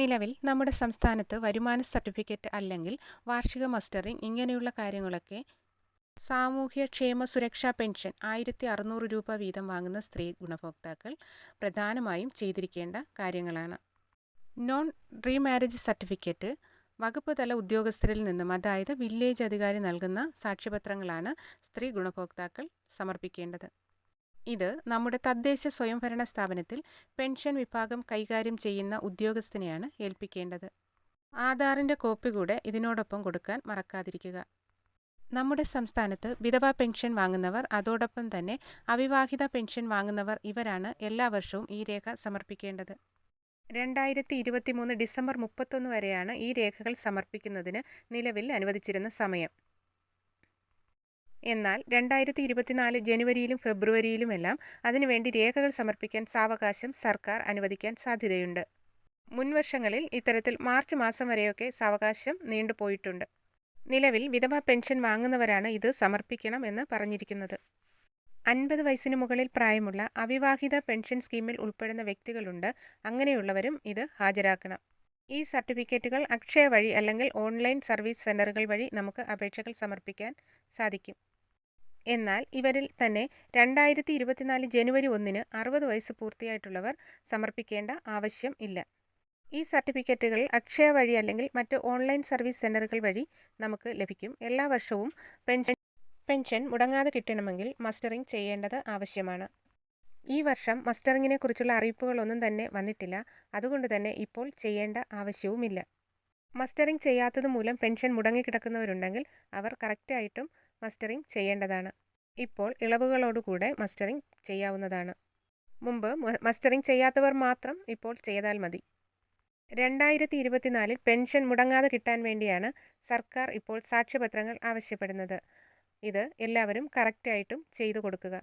നിലവിൽ നമ്മുടെ സംസ്ഥാനത്ത് വരുമാന സർട്ടിഫിക്കറ്റ് അല്ലെങ്കിൽ വാർഷിക മസ്റ്ററിംഗ് ഇങ്ങനെയുള്ള കാര്യങ്ങളൊക്കെ സാമൂഹ്യ ക്ഷേമ സുരക്ഷാ പെൻഷൻ ആയിരത്തി അറുന്നൂറ് രൂപ വീതം വാങ്ങുന്ന സ്ത്രീ ഗുണഭോക്താക്കൾ പ്രധാനമായും ചെയ്തിരിക്കേണ്ട കാര്യങ്ങളാണ്. നോൺ റീമാരേജ് സർട്ടിഫിക്കറ്റ് വകുപ്പ് തല ഉദ്യോഗസ്ഥരിൽ നിന്നും അതായത് വില്ലേജ് അധികാരി നൽകുന്ന സാക്ഷ്യപത്രങ്ങളാണ് സ്ത്രീ ഗുണഭോക്താക്കൾ സമർപ്പിക്കേണ്ടത്. ഇത് നമ്മുടെ തദ്ദേശ സ്വയംഭരണ സ്ഥാപനത്തിൽ പെൻഷൻ വിഭാഗം കൈകാര്യം ചെയ്യുന്ന ഉദ്യോഗസ്ഥനെയാണ് ഏൽപ്പിക്കേണ്ടത്. ആധാറിന്റെ കോപ്പി കൂടെ ഇതിനോടൊപ്പം കൊടുക്കാൻ മറക്കാതിരിക്കുക. നമ്മുടെ സംസ്ഥാനത്ത് വിധവാ പെൻഷൻ വാങ്ങുന്നവർ അതോടൊപ്പം തന്നെ അവിവാഹിത പെൻഷൻ വാങ്ങുന്നവർ ഇവരാണ് എല്ലാ വർഷവും ഈ രേഖ സമർപ്പിക്കേണ്ടത്. രണ്ടായിരത്തി ഇരുപത്തി മൂന്ന് ഡിസംബർ മുപ്പത്തൊന്ന് വരെയാണ് ഈ രേഖകൾ സമർപ്പിക്കുന്നതിന് നിലവിൽ അനുവദിച്ചിരുന്ന സമയം. എന്നാൽ രണ്ടായിരത്തി ഇരുപത്തിനാല് ജനുവരിയിലും ഫെബ്രുവരിയിലുമെല്ലാം അതിനുവേണ്ടി രേഖകൾ സമർപ്പിക്കാൻ സാവകാശം സർക്കാർ അനുവദിക്കാൻ സാധ്യതയുണ്ട്. മുൻവർഷങ്ങളിൽ ഇത്തരത്തിൽ മാർച്ച് മാസം വരെയൊക്കെ സാവകാശം നീണ്ടുപോയിട്ടുണ്ട്. നിലവിൽ വിധവ പെൻഷൻ വാങ്ങുന്നവരാണ് ഇത് സമർപ്പിക്കണം എന്ന് പറഞ്ഞിരിക്കുന്നത്. അൻപത് വയസ്സിന് മുകളിൽ പ്രായമുള്ള അവിവാഹിത പെൻഷൻ സ്കീമിൽ ഉൾപ്പെടുന്ന വ്യക്തികളുണ്ട്. അങ്ങനെയുള്ളവരും ഇത് ഹാജരാക്കണം. ഈ സർട്ടിഫിക്കറ്റുകൾ അക്ഷയ വഴി അല്ലെങ്കിൽ ഓൺലൈൻ സർവീസ് സെന്ററുകൾ വഴി നമുക്ക് അപേക്ഷകൾ സമർപ്പിക്കാൻ സാധിക്കും. എന്നാൽ ഇവരിൽ തന്നെ രണ്ടായിരത്തി ഇരുപത്തിനാല് ജനുവരി ഒന്നിന് അറുപത് വയസ്സ് പൂർത്തിയായിട്ടുള്ളവർ സമർപ്പിക്കേണ്ട ആവശ്യം ഇല്ല. ഈ സർട്ടിഫിക്കറ്റുകൾ അക്ഷയ വഴി അല്ലെങ്കിൽ മറ്റ് ഓൺലൈൻ സർവീസ് സെന്ററുകൾ വഴി നമുക്ക് ലഭിക്കും. എല്ലാ വർഷവും പെൻഷൻ പെൻഷൻ മുടങ്ങാതെ കിട്ടണമെങ്കിൽ മസ്റ്ററിംഗ് ചെയ്യേണ്ടത് ആവശ്യമാണ്. ഈ വർഷം മസ്റ്ററിങ്ങിനെ കുറിച്ചുള്ള അറിയിപ്പുകളൊന്നും തന്നെ വന്നിട്ടില്ല. അതുകൊണ്ട് തന്നെ ഇപ്പോൾ ചെയ്യേണ്ട ആവശ്യവുമില്ല. മസ്റ്ററിംഗ് ചെയ്യാത്തത് മൂലം പെൻഷൻ മുടങ്ങിക്കിടക്കുന്നവരുണ്ടെങ്കിൽ അവർ കറക്റ്റായിട്ടും മസ്റ്ററിംഗ് ചെയ്യേണ്ടതാണ്. ഇപ്പോൾ ഇളവുകളോടുകൂടെ മസ്റ്ററിംഗ് ചെയ്യാവുന്നതാണ്. മുമ്പ് മസ്റ്ററിംഗ് ചെയ്യാത്തവർ മാത്രം ഇപ്പോൾ ചെയ്താൽ മതി. രണ്ടായിരത്തി ഇരുപത്തിനാലിൽ പെൻഷൻ മുടങ്ങാതെ കിട്ടാൻ വേണ്ടിയാണ് സർക്കാർ ഇപ്പോൾ സാക്ഷ്യപത്രങ്ങൾ ആവശ്യപ്പെടുന്നത്. ഇത് എല്ലാവരും കറക്റ്റായിട്ടും ചെയ്തു കൊടുക്കുക.